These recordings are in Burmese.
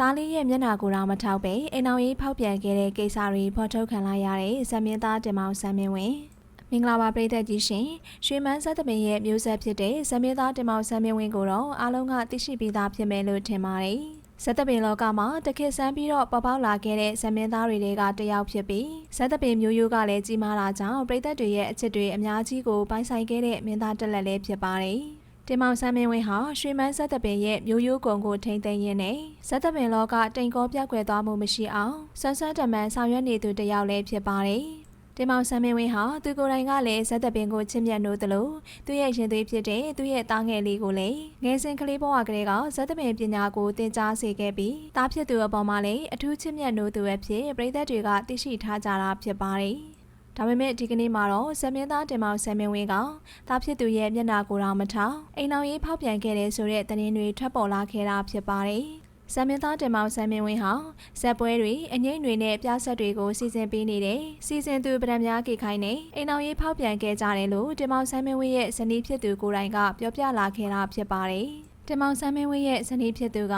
သားလေးရဲ့မျက်နှာကိုယ်တော်မထောက်ပဲအိမ်အောင်ရေးဖောက်ပြန်ခဲ့တဲ့ကိစ္စတွေဖော်ထုတ်ခံလိုက်ရတဲ့ဇမင်းသားတင်မောင်ဆန်းမင်းဝင်မင်္ဂလာပါပရိသတ်ကြီးရှင်ရွှေမန်းဆက်သမင်ရဲ့မျိုးဆက်ဖြစ်တဲ့ဇမင်းသားတင်မောင်ဆန်းမင်းဝင်ကိုတော့အားလုံးကသိရှိပြီးသားဖြစ်မယ်လို့ထင်ပါတယ်ဇက်တပင်လောကမှာတခေတ်ဆန်းပြီးတော့ပေါ်ပေါက်လာခဲ့တဲ့ဇမင်းသားတွေကတယောက်ဖြစ်ပြီးဇက်တပင်မျိုးရိုးကလည်းကြီးမားလာကြောင်းပရိသတ်တွေရဲ့အချစ်တွေအများကြီးကိုပိုင်ဆိုင်ခဲ့တဲ့မင်းသားတက်လက်လေးဖြစ်ပါတယ် တင်မောင်ဆန်းမင်းဝင်းဟာရွှေမန်းဇက်တပင်ရဲ့မျိုးရိုးကုံကိုထိမ့်သိမ်းရင်းနဲ့ဇက်တပင်လောကတိမ်ကောပြောက်ွယ်သွားမှုမရှိအောင်ဆွမ်းဆွမ်းတမန်ဆောင်ရွက်နေသူတစ်ယောက်လည်းဖြစ်ပါတယ်တင်မောင်ဆန်းမင်းဝင်းဟာသူကိုယ်တိုင်ကလည်းဇက်တပင်ကိုချစ်မြတ်နိုးသလိုသူ့ရဲ့ရင်သွေးဖြစ်တဲ့သူ့ရဲ့သားငယ်လေးကိုလည်းငယ်စဉ်ကလေးဘဝကလေးကဇက်တပင်ပညာကိုသင်ကြားစေခဲ့ပြီးသားဖြစ်သူအပေါ်မှာလည်းအထူးချစ်မြတ်နိုးသူအဖြစ်ပြည်သက်တွေကသိရှိထားကြတာဖြစ်ပါတယ် ဒါပေမဲ့ဒီကနေ့မှာတော့ဇမင်းသားတင်မောင်ဆမ်မင်းဝင်းကတာဖြစ်သူရဲ့မျက်နှာကိုယ်တော်မထောင်အိမ်အောင်ရေးဖောက်ပြန်ခဲ့တဲ့ဆိုတဲ့သတင်းတွေထွက်ပေါ်လာခဲ့တာဖြစ်ပါတယ်။ဇမင်းသားတင်မောင်ဆမ်မင်းဝင်းဟာဇက်ပွဲတွေအငိမ့်တွေနဲ့ပြဆက်တွေကိုစီစဉ်ပေးနေတယ်။စီစဉ်သူပဒံများကေခိုင်းနေအိမ်အောင်ရေးဖောက်ပြန်ခဲ့ကြတယ်လို့တင်မောင်ဆမ်မင်းဝင်းရဲ့ဇနီးဖြစ်သူကိုယ်တိုင်ကပြောပြလာခဲ့တာဖြစ်ပါတယ်။တင်မောင်ဆမ်မင်းဝင်းရဲ့ဇနီးဖြစ်သူက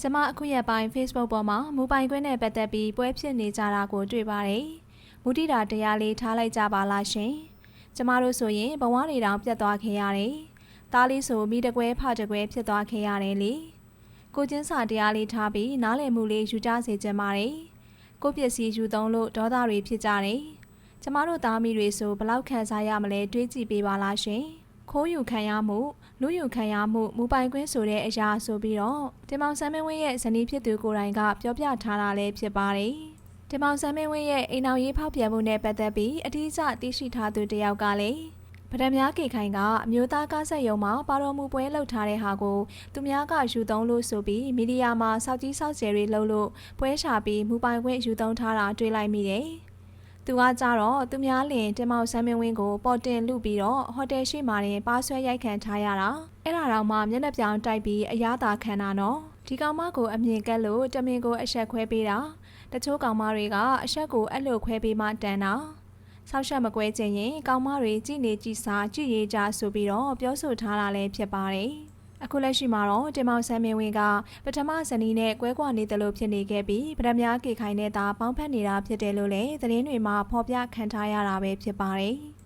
ကျမအခုရက်ပိုင်း Facebook ပေါ်မှာမူပိုင်ခွင့်နဲ့ပတ်သက်ပြီးပွဲဖြစ်နေကြတာကိုတွေ့ပါတယ်။ မူတိတာတရားလေးထားလိုက်ကြပါလားရှင်။ကျမတို့ဆိုရင်ဘဝတွေတောင်ပြတ်သွားခဲ့ရတယ်။သားလေးဆိုမိတကွဲဖတကွဲဖြစ်သွားခဲ့ရတယ်လေ။ကိုချင်းစာတရားလေးထားပြီးနားလည်မှုလေးယူကြစေချင်ပါတယ်။ကိုပစ္စည်းယူသုံးလို့ဒေါသတွေဖြစ်ကြတယ်။ကျမတို့သားမိတွေဆိုဘလောက်ခံစားရမလဲတွေးကြည့်ပေးပါလားရှင်။ခိုးယူခံရမှုလူယူခံရမှုမူပိုင်ခွင့်ဆိုတဲ့အရာဆိုပြီးတော့တင်မောင်ဆန်းမင်းဝင်းရဲ့ဇနီးဖြစ်သူကိုယ်တိုင်ကပြောပြထားတာလည်းဖြစ်ပါတယ်။ တင်မောင်ဆန်းမင်းဝင်းရဲ့အိမ်အောင်ရေးဖောက်ပြန်မှုနဲ့ပတ်သက်ပြီးအထူးကျသိရှိထားသူတယောက်ကလည်းပဒံများကေခိုင်ကအမျိုးသားကားဆက်ရုံမှာပါတော်မူပွဲလှုပ်ထားတဲ့ဟာကိုသူများကယူသုံးလို့ဆိုပြီးမီဒီယာမှာစောက်ကြီးစောက်ကျယ်တွေလှုပ်လို့ပွဲရှာပြီးမူပိုင်ခွင့်ယူသုံးထားတာတွေ့လိုက်မိတယ်။သူကကြတော့သူများလင်တင်မောင်ဆန်းမင်းဝင်းကိုပေါ်တင်လူပြီးတော့ဟိုတယ်ရှိမှတင်ပါဆွဲရိုက်ခံထားရတာအဲ့ဒါတော့မှမျက်နှာပြောင်တိုက်ပြီးအရသာခံတာနော် ဒီကောင်မကိုအမြင်ကက်လို့တမင်ကိုအဆက်ခွဲပေးတာတချို့ကောင်မတွေကအဆက်ကိုအဲ့လိုခွဲပေးမှတန်တာဆောက်ရှက်မကွဲခြင်းရင်ကောင်မတွေကြည်နေကြည်စားကြည်ရေးကြဆိုပြီးတော့ပြောဆိုထားတာလည်းဖြစ်ပါတယ်အခုလက်ရှိမှာတော့တင်မောင်ဆန်းမင်းဝင်းကပထမဇနီးနဲ့ကွဲကွာနေတယ်လို့ဖြစ်နေခဲ့ပြီးဗဒမြားကေခိုင်နဲ့သာပေါင်းဖက်နေတာဖြစ်တယ်လို့လည်းသတင်းတွေမှာဖော်ပြခံထားရတာပဲဖြစ်ပါတယ်။